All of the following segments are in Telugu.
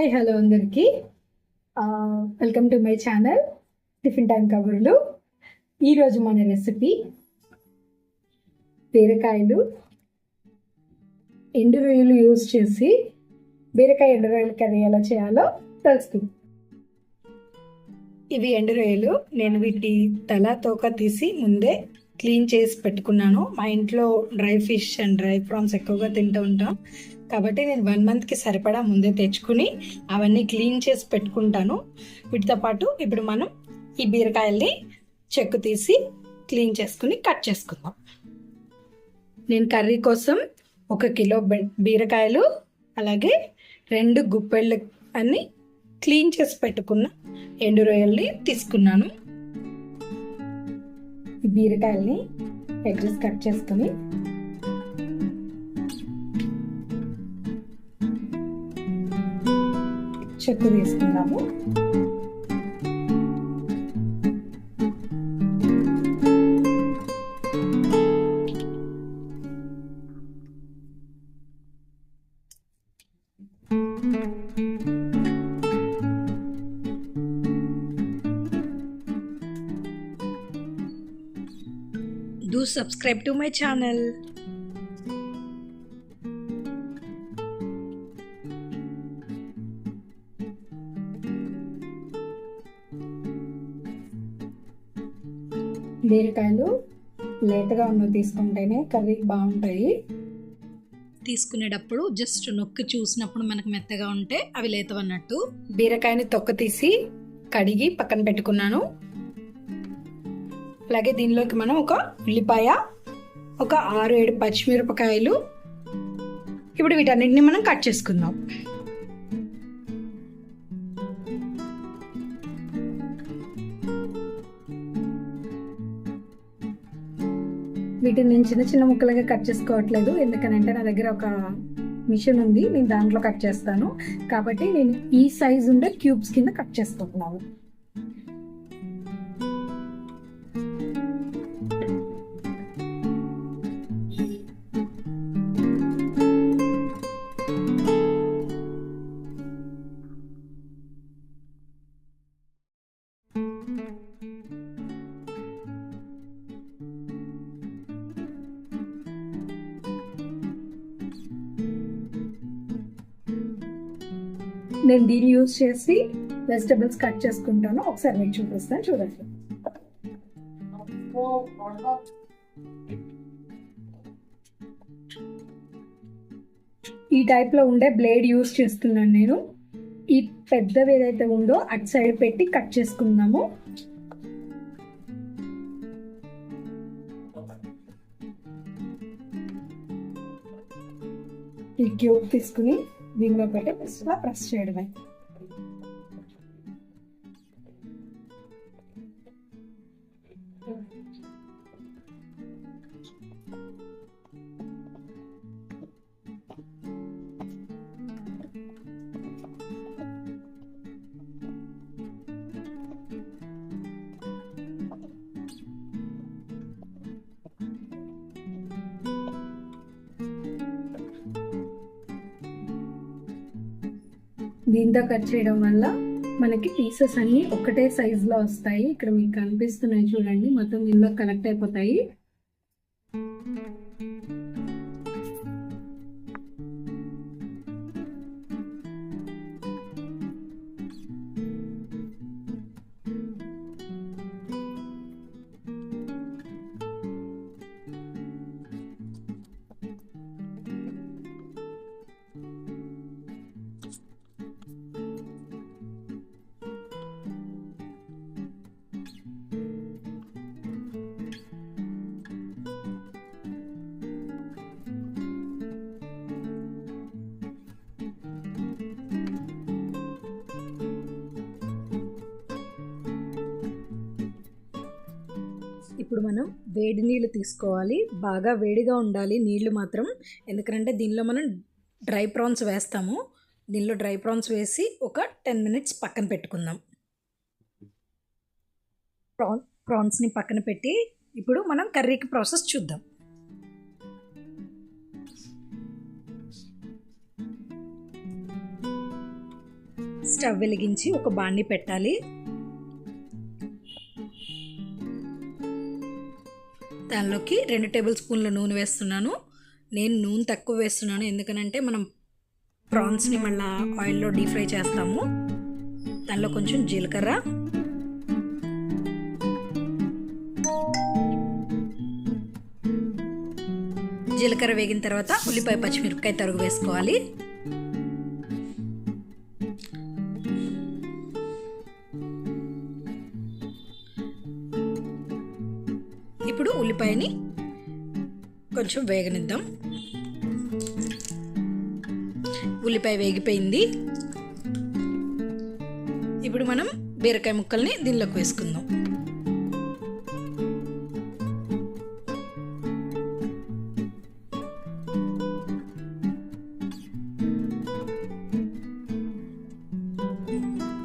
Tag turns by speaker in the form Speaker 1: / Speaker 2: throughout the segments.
Speaker 1: హాయ్ హలో అందరికీ. Welcome to my channel tiffin time కబుర్లు. ఈరోజు మన రెసిపీ బీరకాయలు. ఎండు రొయ్యలు యూజ్ చేసి బీరకాయ ఎండు రొయ్యలు కర్రీ ఎలా చేయాలో తెలుసుకుందాం. ఇవి ఎండు రొయ్యలు. నేను వీటి తల తోక తీసి ముందే క్లీన్ చేసి పెట్టుకున్నాను. మా ఇంట్లో dry fish and dry prawns ఎక్కువగా తింటూ ఉంటాం. కాబట్టి నేను వన్ మంత్కి సరిపడా ముందే తెచ్చుకుని అవన్నీ క్లీన్ చేసి పెట్టుకుంటాను. వీటితో పాటు ఇప్పుడు మనం ఈ బీరకాయల్ని చెక్కు తీసి క్లీన్ చేసుకుని కట్ చేసుకుందాం. నేను కర్రీ కోసం ఒక కిలో బీరకాయలు అలాగే రెండు గుప్పెళ్ళు అన్ని క్లీన్ చేసి పెట్టుకున్న ఎండు రొయ్యల్ని తీసుకున్నాను. ఈ బీరకాయల్ని ఎగ్రెస్ కట్ చేసుకుని చెక్కు తీసుకుందాము do subscribe to my channel బీరకాయలు లేతగా ఉన్నవి తీసుకుంటేనే కర్రీ బాగుంటాయి. తీసుకునేటప్పుడు జస్ట్ నొక్కి చూసినప్పుడు మనకు మెత్తగా ఉంటే అవి లేతవన్నట్టు. బీరకాయని తొక్క తీసి కడిగి పక్కన పెట్టుకున్నాను. అలాగే దీనిలోకి మనం ఒక ఉల్లిపాయ ఒక ఆరు ఏడు పచ్చిమిరపకాయలు. ఇప్పుడు వీటన్నిటిని మనం కట్ చేసుకుందాం. వీటిని నేను చిన్న చిన్న ముక్కలుగా కట్ చేసుకోవట్లేదు. ఎందుకనంటే నా దగ్గర ఒక మిషన్ ఉంది. నేను దాంట్లో కట్ చేస్తాను. కాబట్టి నేను ఈ సైజ్ ఉండే క్యూబ్స్ కింద కట్ చేసుకుంటున్నాను. నేను దీన్ని యూజ్ చేసి వెజిటబుల్స్ కట్ చేసుకుంటాను. ఒకసారి మీకు చూపిస్తాను. చూడండి. ఈ టైప్లో ఉండే బ్లేడ్ యూజ్ చేస్తున్నాను నేను. ఈ పెద్దవి ఏదైతే ఉందో అటు సైడ్ పెట్టి కట్ చేసుకుందాము. ఈ క్యూబ్ తీసుకుని దీనిలో పెట్టి ఇలా ప్రెస్ చేయడమే. దీంతో కట్ చేయడం వల్ల మనకి పీసెస్ అన్ని ఒకటే సైజ్లో వస్తాయి. ఇక్కడ మీకు కనిపిస్తున్నాయి చూడండి. మొత్తం దీనిలో కనెక్ట్ అయిపోతాయి. ఇప్పుడు మనం వేడి నీళ్ళు తీసుకోవాలి. బాగా వేడిగా ఉండాలి నీళ్ళు మాత్రం. ఎందుకంటే దీనిలో మనం డ్రై ప్రాన్స్ వేస్తాము. దీనిలో డ్రై ప్రాన్స్ వేసి ఒక టెన్ మినిట్స్ పక్కన పెట్టుకుందాం. ప్రాన్ ప్రాన్స్ని పక్కన పెట్టి ఇప్పుడు మనం కర్రీకి ప్రాసెస్ చూద్దాం. స్టవ్ వెలిగించి ఒక బాండి పెట్టాలి. దానిలోకి రెండు టేబుల్ స్పూన్ల నూనె వేస్తున్నాను. నేను నూనె తక్కువ వేస్తున్నాను. ఎందుకనంటే మనం ప్రాన్స్ని మళ్ళీ ఆయిల్లో డీప్ ఫ్రై చేస్తాము. దానిలో కొంచెం జీలకర్ర. జీలకర్ర వేగిన తర్వాత ఉల్లిపాయ పచ్చిమిరపకాయ తరుగు వేసుకోవాలి. ఉల్లిపాయని కొంచెం వేగనిద్దాం. ఉల్లిపాయ వేగిపోయింది. ఇప్పుడు మనం బీరకాయ ముక్కల్ని దీనిలోకి వేసుకుందాం.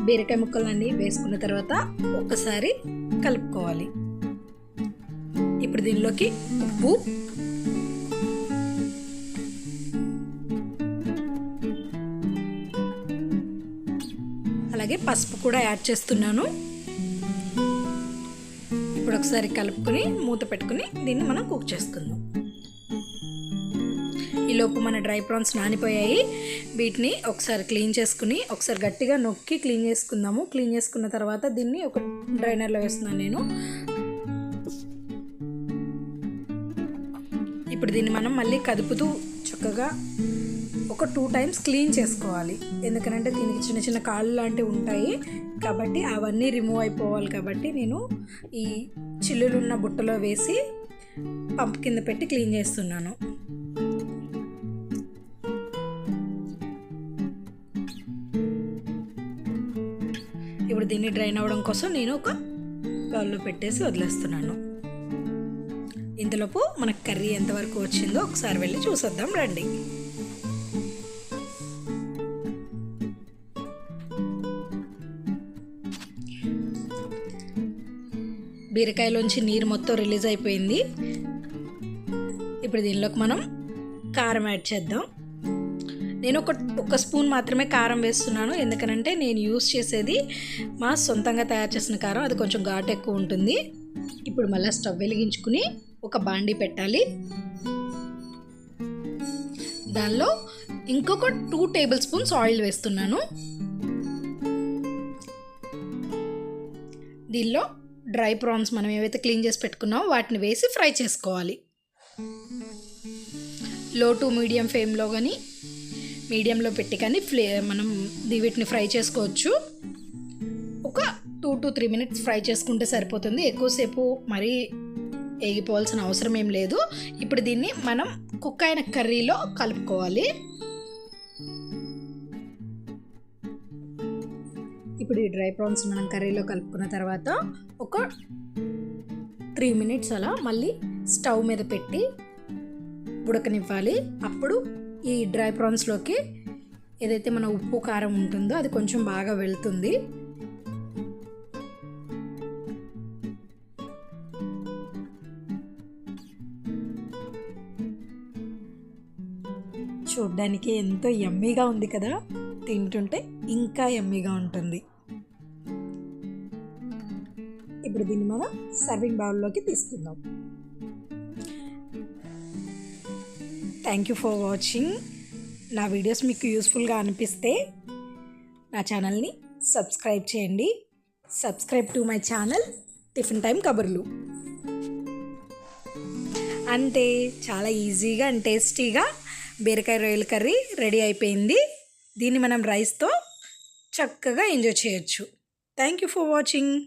Speaker 1: బీరకాయ ముక్కలన్నీ వేసుకున్న తర్వాత ఒక్కసారి కలుపుకోవాలి. ఇప్పుడు దీనిలోకి ఉప్పు. అలాగే పసుపు కూడా యాడ్ చేస్తున్నాను. ఇప్పుడు ఒకసారి కలుపుకొని మూత పెట్టుకుని దీన్ని మనం కుక్ చేసుకుందాం. ఈలోపు మన డ్రై ప్రాన్స్ నానిపోయాయి. వీటిని ఒకసారి క్లీన్ చేసుకుని ఒకసారి గట్టిగా నొక్కి క్లీన్ చేసుకుందాము. క్లీన్ చేసుకున్న తర్వాత దీన్ని ఒక డ్రైనర్లో వేస్తున్నాను నేను. ఇప్పుడు దీన్ని మనం మళ్ళీ కదుపుతూ చక్కగా ఒక టూ టైమ్స్ క్లీన్ చేసుకోవాలి. ఎందుకంటే దీనికి చిన్న చిన్న కాళ్ళు లాంటివి ఉంటాయి. కాబట్టి అవన్నీ రిమూవ్ అయిపోవాలి కాబట్టి నేను ఈ చిల్లులు ఉన్న బుట్టలో వేసి పంప్ కింద పెట్టి క్లీన్ చేస్తున్నాను. ఇప్పుడు దీన్ని డ్రైన్ అవ్వడం కోసం నేను ఒక బౌల్లో పెట్టేసి వదిలేస్తున్నాను. ఇంతలోపు మనకు కర్రీ ఎంతవరకు వచ్చిందో ఒకసారి వెళ్ళి చూసొద్దాం రండి. బీరకాయలోంచి నీరు మొత్తం రిలీజ్ అయిపోయింది. ఇప్పుడు దీనిలోకి మనం కారం యాడ్ చేద్దాం. నేను ఒక ఒక స్పూన్ మాత్రమే కారం వేస్తున్నాను. ఎందుకనంటే నేను యూస్ చేసేది మా సొంతంగా తయారు చేసిన కారం. అది కొంచెం ఘాటు ఎక్కువ ఉంటుంది. ఇప్పుడు మళ్ళీ స్టవ్ వెలిగించుకుని ఒక బాండీ పెట్టాలి. దానిలో ఇంకొక టూ టేబుల్ స్పూన్స్ ఆయిల్ వేస్తున్నాను. దీనిలో డ్రై ప్రాన్స్ మనం ఏవైతే క్లీన్ చేసి పెట్టుకున్నామో వాటిని వేసి ఫ్రై చేసుకోవాలి. లో టు మీడియం ఫ్లేమ్లో కానీ మీడియంలో పెట్టి కానీ ఫ్లే మనం వీటిని ఫ్రై చేసుకోవచ్చు. ఒక two to three minutes fry చేసుకుంటే సరిపోతుంది. ఎక్కువసేపు మరీ వేగిపోవాల్సిన అవసరం ఏం లేదు. ఇప్పుడు దీన్ని మనం కుక్ అయిన కర్రీలో కలుపుకోవాలి. ఇప్పుడు ఈ డ్రై ప్రాన్స్ మనం కర్రీలో కలుపుకున్న తర్వాత ఒక త్రీ మినిట్స్ అలా మళ్ళీ స్టవ్ మీద పెట్టి ఉడకనివ్వాలి. అప్పుడు ఈ డ్రై ప్రాన్స్లోకి ఏదైతే మన ఉప్పు కారం ఉంటుందో అది కొంచెం బాగా వెళ్తుంది. చూడడానికి ఎంతో ఎమ్మీగా ఉంది కదా. తింటుంటే ఇంకా ఎమ్మీగా ఉంటుంది. ఇప్పుడు దీన్ని మనం సర్వింగ్ బౌల్లోకి తీసుకుందాం. థ్యాంక్ యూ ఫర్ వాచింగ్ నా వీడియోస్ మీకు యూస్ఫుల్గా అనిపిస్తే నా ఛానల్ని సబ్స్క్రైబ్ చేయండి. Subscribe to my channel tiffin time కబుర్లు. అంతే చాలా ఈజీగా అండ్ టేస్టీగా బీరకాయ రొయ్యల కర్రీ రెడీ అయిపోయింది. దీన్ని మనం రైస్తో చక్కగా ఎంజాయ్ చేయొచ్చు. Thank you for watching